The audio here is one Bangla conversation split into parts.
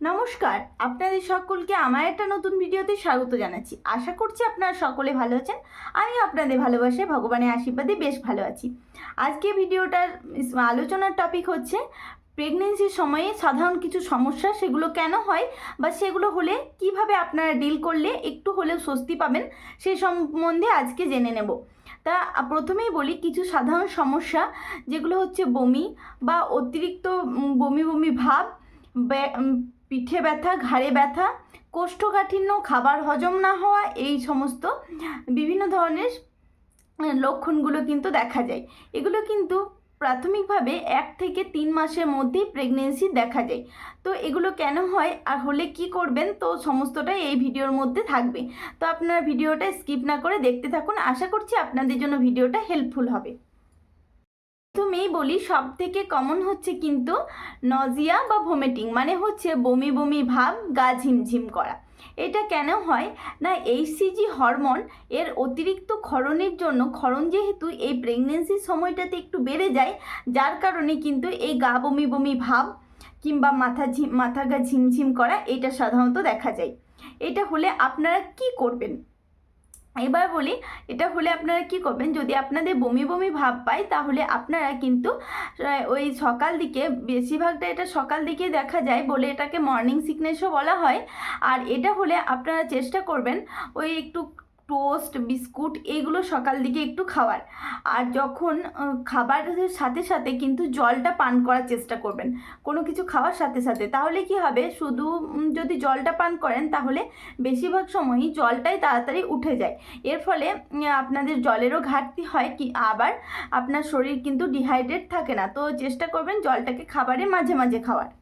নমস্কার, আপনাদের সকলকে আমার একটা নতুন ভিডিওতে স্বাগত জানাচ্ছি। আশা করছি আপনারা সকলে ভালো আছেন। আমি আপনাদের ভালোবাসে ভগবানের আশীর্বাদে বেশ ভালো আছি। আজকে ভিডিওটার আলোচনার টপিক হচ্ছে প্রেগনেন্সির সময়ে সাধারণ কিছু সমস্যা, সেগুলো কেন হয় বা সেগুলো হলে কীভাবে আপনারা ডিল করলে একটু হলেও স্বস্তি পাবেন সেই সম্বন্ধে আজকে জেনে নেব। তা, প্রথমেই বলি, কিছু সাধারণ সমস্যা, যেগুলো হচ্ছে বমি বা অতিরিক্ত বমি বমি ভাব পিঠে ব্যথা, ঘাড়ে ব্যথা, কোষ্ঠকাঠিন্য, খাবার হজম না হওয়া, এই সমস্ত বিভিন্ন ধরনের লক্ষণগুলো কিন্তু দেখা যায়। এগুলো কিন্তু প্রাথমিকভাবে এক থেকে তিন মাসের মধ্যেই প্রেগনেন্সি দেখা যায়। তো এগুলো কেন হয় আর হলে কি করবেন? তো সমস্তটাই এই ভিডিওর মধ্যে থাকবে। তো আপনারা ভিডিওটা স্কিপ না করে দেখতে থাকুন। আশা করছি আপনাদের জন্য ভিডিওটা হেল্পফুল হবে। প্রথমেই বলি সব থেকে কমন হচ্ছে কিন্তু নজিয়া বা ভোমিটিং মানে হচ্ছে বমি বমি ভাব, গা ঝিমঝিম করা। এটা কেন হয়? না এইচসিজি হরমোন এর অতিরিক্ত ক্ষরণের জন্য, ক্ষরণ যেহেতু এই প্রেগনেন্সির সময়টাতে একটু বেড়ে যায়, যার কারণে কিন্তু এই গা বমি বমি ভাব কিংবা মাথা ঝিম মাথা গা ঝিমঝিম করা, এটা সাধারণত দেখা যায়। এটা হলে আপনারা কি করবেন? এবার বলি, এটা হলে আপনারা কি করবেন? যদি আপনাদের বমি বমি ভাব পায়, তাহলে আপনারা কিন্তু ওই সকাল দিকে, বেশিরভাগটা এটা সকাল দিকে দেখা যায় বলে এটাকে মর্নিং সিকনেসও বলা হয়। আর এটা হলে আপনারা চেষ্টা করবেন, ওই একটু টোস্ট, বিস্কুট এইগুলো সকাল দিকে একটু খাওয়ার। আর যখন খাবারের সাথে সাথে কিন্তু জলটা পান করার চেষ্টা করবেন। কোনো কিছু খাওয়ার সাথে সাথে। তাহলে কি হবে? শুধু যদি জলটা পান করেন তাহলে বেশিরভাগ সময়ই জলটাই তাড়াতাড়ি উঠে যায়। এর ফলে আপনাদের জলেরও ঘাটতি হয় কি? আবার আপনার শরীর কিন্তু ডিহাইড্রেট থাকে না। তো চেষ্টা করবেন জলটাকে খাবারের মাঝে মাঝে খাওয়ার।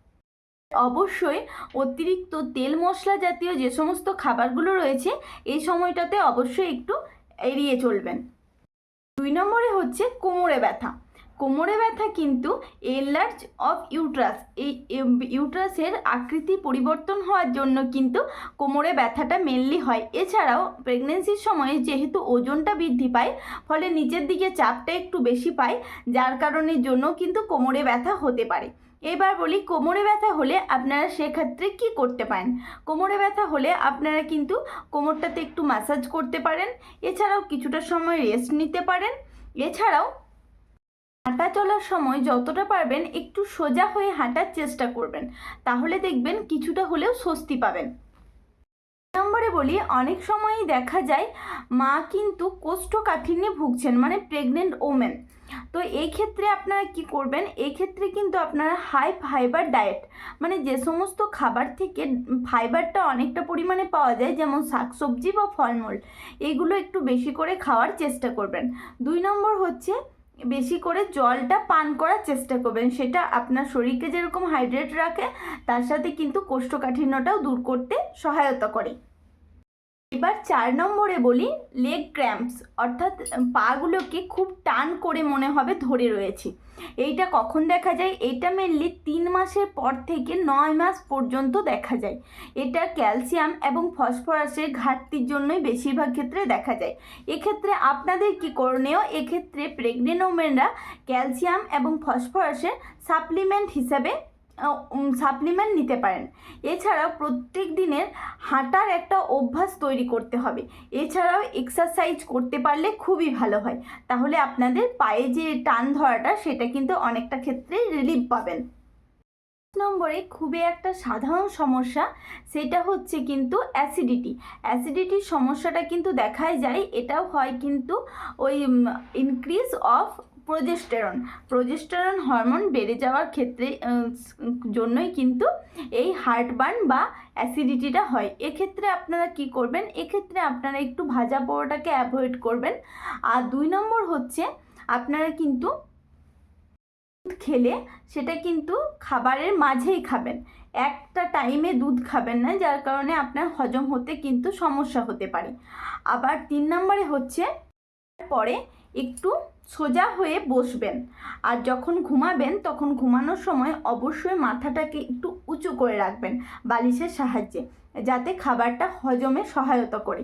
অবশ্যই অতিরিক্ত তেল মশলা জাতীয় যে সমস্ত খাবারগুলো রয়েছে, এই সময়টাতে অবশ্যই একটু এড়িয়ে চলবেন। দুই নম্বরে হচ্ছে কোমরে ব্যথা। কোমরে ব্যথা কিন্তু এনলার্জ অফ ইউট্রাস এই ইউট্রাসের আকৃতি পরিবর্তন হওয়ার জন্য কিন্তু কোমরে ব্যথাটা মেনলি হয়। এছাড়াও প্রেগনেন্সির সময়ে যেহেতু ওজনটা বৃদ্ধি পায়, ফলে নিচের দিকে চাপটা একটু বেশি পায়, যার কারণের জন্য কিন্তু কোমরে ব্যথা হতে পারে। এবার বলি, কোমরে ব্যথা হলে আপনারা সেক্ষেত্রে কি করতে পারেন? কোমরে ব্যথা হলে আপনারা কিন্তু কোমরটাতে একটু ম্যাসাজ করতে পারেন, এছাড়াও কিছুটা সময় রেস্ট নিতে পারেন, এছাড়াও হাঁটা চলার সময় যতটা পারবেন একটু সোজা হয়ে হাঁটার চেষ্টা করবেন, তাহলে দেখবেন কিছুটা হলেও স্বস্তি পাবেন। নম্বরে বলি, অনেক সময়ই দেখা যায় মা কিন্তু কোষ্ঠকাঠিন্যে ভুগছেন মানে প্রেগনেন্ট ওমেন তো এই ক্ষেত্রে আপনারা কি করবেন? এই ক্ষেত্রে কিন্তু আপনারা হাই ফাইবার ডায়েট মানে যে সমস্ত খাবার থেকে ফাইবারটা অনেকটা পরিমাণে পাওয়া যায়, যেমন শাকসবজি বা ফলমূল, এগুলো একটু বেশি করে খাওয়ার চেষ্টা করবেন। দুই নম্বর হচ্ছে বেশি করে জলটা পান করার চেষ্টা করবেন। সেটা আপনার শরীরকে যেরকম হাইড্রেট রাখে, তার সাথে কিন্তু কোষ্ঠকাঠিন্যটাও দূর করতে সহায়তা করে। এবার চার নম্বরে বলি লেগ ক্র্যাম্পস অর্থাৎ পাগুলোকে খুব টান করে মনে হবে ধরে রয়েছে। এইটা কখন দেখা যায়? এটা মেনলি তিন মাসের পর থেকে নয় মাস পর্যন্ত দেখা যায়। এটা ক্যালসিয়াম এবং ফসফরাসের ঘাটতির জন্যই বেশিরভাগ ক্ষেত্রে দেখা যায়। এক্ষেত্রে আপনাদের কী করণীয়? এক্ষেত্রে প্রেগনেন্ট ওমেনরা ক্যালসিয়াম এবং ফসফরাসের সাপ্লিমেন্ট হিসাবে সাপ্লিমেন্ট নিতে পারেন। এছাড়াও প্রত্যেক দিনের হাঁটার একটা অভ্যাস তৈরি করতে হবে। এছাড়াও এক্সারসাইজ করতে পারলে খুবই ভালো হয়। তাহলে আপনাদের পায়ে যে টান ধরাটা, সেটা কিন্তু অনেকটা ক্ষেত্রে রিলিফ পাবেন। নম্বরে খুবই একটা সাধারণ সমস্যা, সেটা হচ্ছে কিন্তু অ্যাসিডিটি অ্যাসিডিটির সমস্যাটা কিন্তু দেখাই যায়। এটাও হয় কিন্তু ওই increase of progesterone. Progesterone hormone বেড়ে যাওয়ার ক্ষেত্রে জন্যই কিন্তু এই হার্টবার্ন বা অ্যাসিডিটিটা হয়। এক্ষেত্রে আপনারা কি করবেন? এক্ষেত্রে আপনারা একটু ভাজা পোড়াটাকে অ্যাভয়েড করবেন। আর দুই নম্বর হচ্ছে, আপনারা কিন্তু খেলে সেটা কিন্তু খাবারের মাঝেই খাবেন। একটা টাইমে দুধ খাবেন না, যার কারণে আপনার হজম হতে কিন্তু সমস্যা হতে পারে। আবার তিন নম্বরে হচ্ছে পরে একটু সোজা হয়ে বসবেন। আর যখন ঘুমাবেন, তখন ঘুমানোর সময় অবশ্যই মাথাটাকে একটু উঁচু করে রাখবেন বালিশের সাহায্যে, যাতে খাবারটা হজমে সহায়তা করে।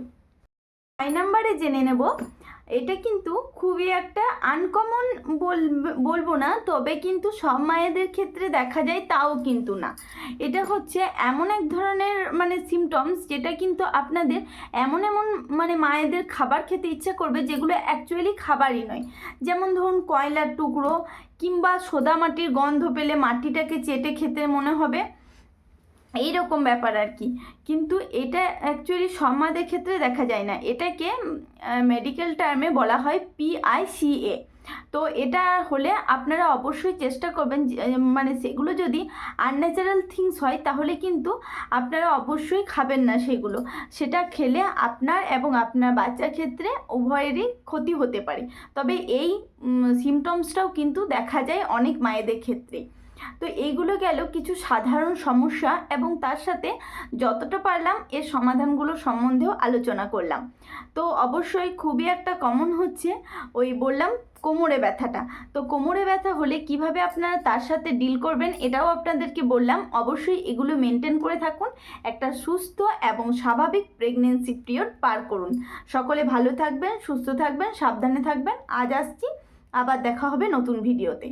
ছয় নম্বরে জেনে নেব এটা কিন্তু খুবই একটা আনকমন বলব না, তবে কিন্তু সব মায়েদের ক্ষেত্রে দেখা যায় তাও কিন্তু না। এটা হচ্ছে এমন এক ধরনের মানে সিমটমস যেটা কিন্তু আপনাদের এমন এমন মানে মায়েদের খাবার খেতে ইচ্ছা করবে যেগুলো অ্যাকচুয়ালি খাবারই নয়। যেমন ধরুন কয়লার টুকরো কিংবা সোদা মাটির গন্ধ পেলে মাটিটাকে চেটে খেতে মনে হবে। এই রকম ব্যাপার আর কি কিন্তু এটা অ্যাকচুয়ালি সমাদের ক্ষেত্রে দেখা যায় না। এটাকে মেডিকেল টার্মে বলা হয় পিআইসিএ তো এটা হলে আপনারা অবশ্যই চেষ্টা করবেন মানে সেগুলো যদি আনন্যাচারাল থিংস হয়, তাহলে কিন্তু আপনারা অবশ্যই খাবেন না সেগুলো। সেটা খেলে আপনার এবং আপনার বাচ্চার ক্ষেত্রে উভয়েরই ক্ষতি হতে পারে। তবে এই সিমটমসটাও কিন্তু দেখা যায় অনেক মায়েদের ক্ষেত্রে। তো এইগুলো গেল কিছু সাধারণ সমস্যা এবং তার সাথে যতটা পারলাম এর সমাধানগুলো সম্বন্ধেও আলোচনা করলাম। তো অবশ্যই খুবই একটা কমন হচ্ছে ওই বললাম কোমরে ব্যথাটা। তো কোমরে ব্যথা হলে কীভাবে আপনারা তার সাথে ডিল করবেন এটাও আপনাদেরকে বললাম। অবশ্যই এগুলো মেনটেন করে থাকুন, একটা সুস্থ এবং স্বাভাবিক প্রেগনেন্সি পিরিয়ড পার করুন। সকলে ভালো থাকবেন, সুস্থ থাকবেন, সাবধানে থাকবেন। আজ আসছি, আবার দেখা হবে নতুন ভিডিওতে